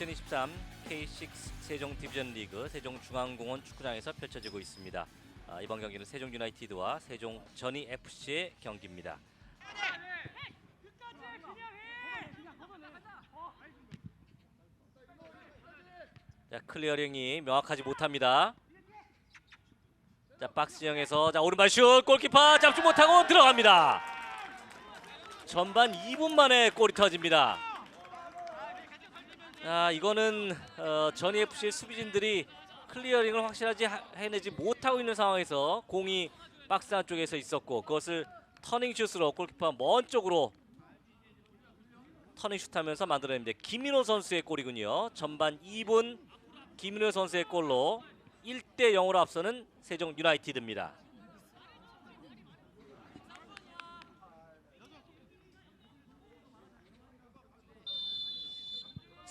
2023 K6 세종 디비전 리그 세종중앙공원 축구장에서 펼쳐지고 있습니다. 아, 이번 경기는 세종 유나이티드와 세종 전이 FC의 경기입니다. 자, 클리어링이 명확하지 못합니다. 자, 박스 형에서 자, 오른발 슛 골키퍼 잡지 못하고 들어갑니다. 전반 2분 만에 골이 터집니다. 자, 이거는 어, 전이 FC 수비진들이 클리어링을 확실하지 하- 해내지 못하고 있는 상황에서 공이 박스 안쪽에서 있었고 그것을 터닝 슛으로 골키퍼 먼 쪽으로 터닝 슛 하면서 만들어냅니다. 김민호 선수의 골이군요. 전반 2분 김민호 선수의 골로 1대 0으로 앞서는 세종 유나이티드입니다.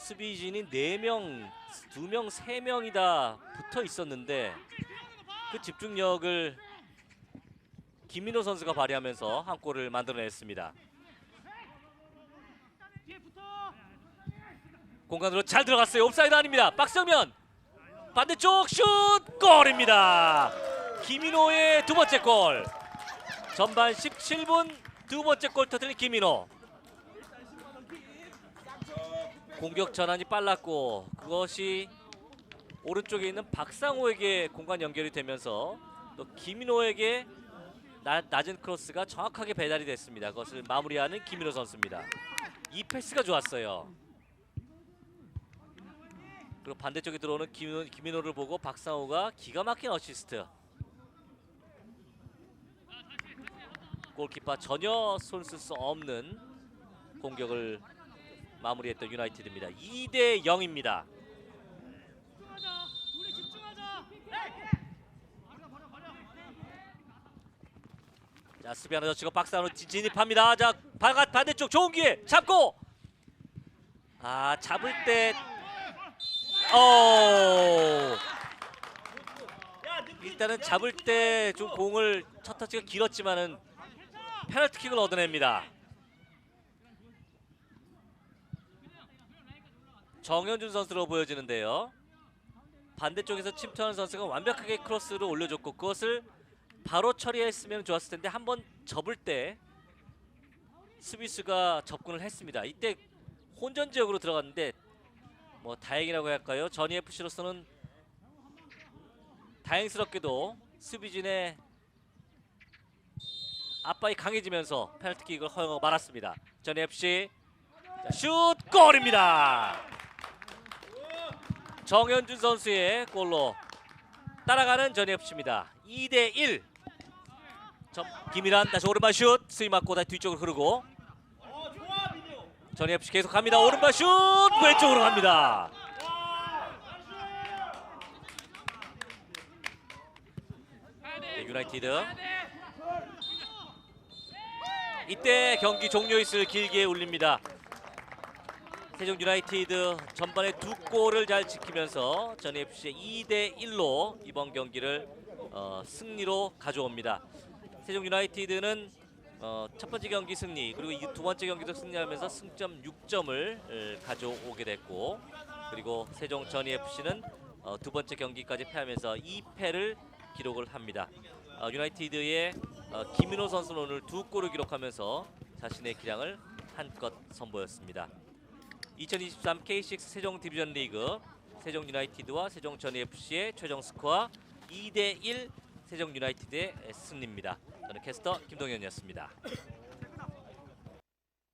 수비진이 4명, 2명, 3명이 다 붙어 있었는데 그 집중력을 김민호 선수가 발휘하면서 한 골을 만들어냈습니다. 공간으로 잘 들어갔어요. 옵사이드 아닙니다. 박성면 반대쪽 슛 골입니다. 김민호의 두 번째 골. 전반 17분 두 번째 골 터뜨린 김민호. 공격 전환이 빨랐고 그것이 오른쪽에 있는 박상호에게 공간 연결이 되면서 또 김민호에게 나- 낮은 크로스가 정확하게 배달이 됐습니다. 그것을 마무리하는 김민호 선수입니다. 이 패스가 좋았어요. 그리고 반대쪽에 들어오는 김민호, 김민호를 보고 박상호가 기가 막힌 어시스트. 골키퍼 전혀 손쓸 수 없는 공격을 마무리했던 유나이티드입니다. 2대 0입니다. 자 수비 하나 젖히고 박스 안으로 지- 진입합니다. 자 바깥 반대쪽 좋은 기회 잡고 아 잡을 때 어. 일단은 잡을 때 좀 공을 첫 터치가 길었지만은 페널티킥을 얻어냅니다. 정현준 선수로 보여지는데요. 반대쪽에서 침투하는 선수가 완벽하게 크로스를 올려줬고 그것을 바로 처리했으면 좋았을 텐데 한 번 접을 때 수비수가 접근을 했습니다. 이때 혼전 지역으로 들어갔는데 뭐 다행이라고 할까요? 전이 FC로서는 다행스럽게도 수비진의 압박이 강해지면서 페널티킥을 허용하고 말았습니다. 전이 FC 자, 슛 골입니다. 정현준 선수의 골로 따라가는 전이 FC입니다. 2대 1. 점, 김일환 다시 오른발 슛 스위 맞고 다시 뒤쪽으로 흐르고 FC 계속 갑니다. 오른발 슛 왼쪽으로 갑니다. 네, 유나이티드 이때 경기 종료잇을 길게 울립니다. 세종 유나이티드 전반에 두 골을 잘 지키면서 전 FC의 2대 1로 이번 경기를 어, 승리로 가져옵니다. 세종 유나이티드는 어, 첫 번째 경기 승리 그리고 이 두 번째 경기도 승리하면서 승점 6점을 가져오게 됐고 그리고 세종 전이 FC는 어, 두 번째 경기까지 패하면서 2패를 기록을 합니다. 어, 유나이티드의 어, 김민호 선수는 오늘 두 골을 기록하면서 자신의 기량을 한껏 선보였습니다. 2023 K6 세종 디비전 리그 세종 유나이티드와 세종 전이 FC의 최종 스코어 2대 1 세종 유나이티드의 승리입니다. 저는 캐스터 김동현이었습니다.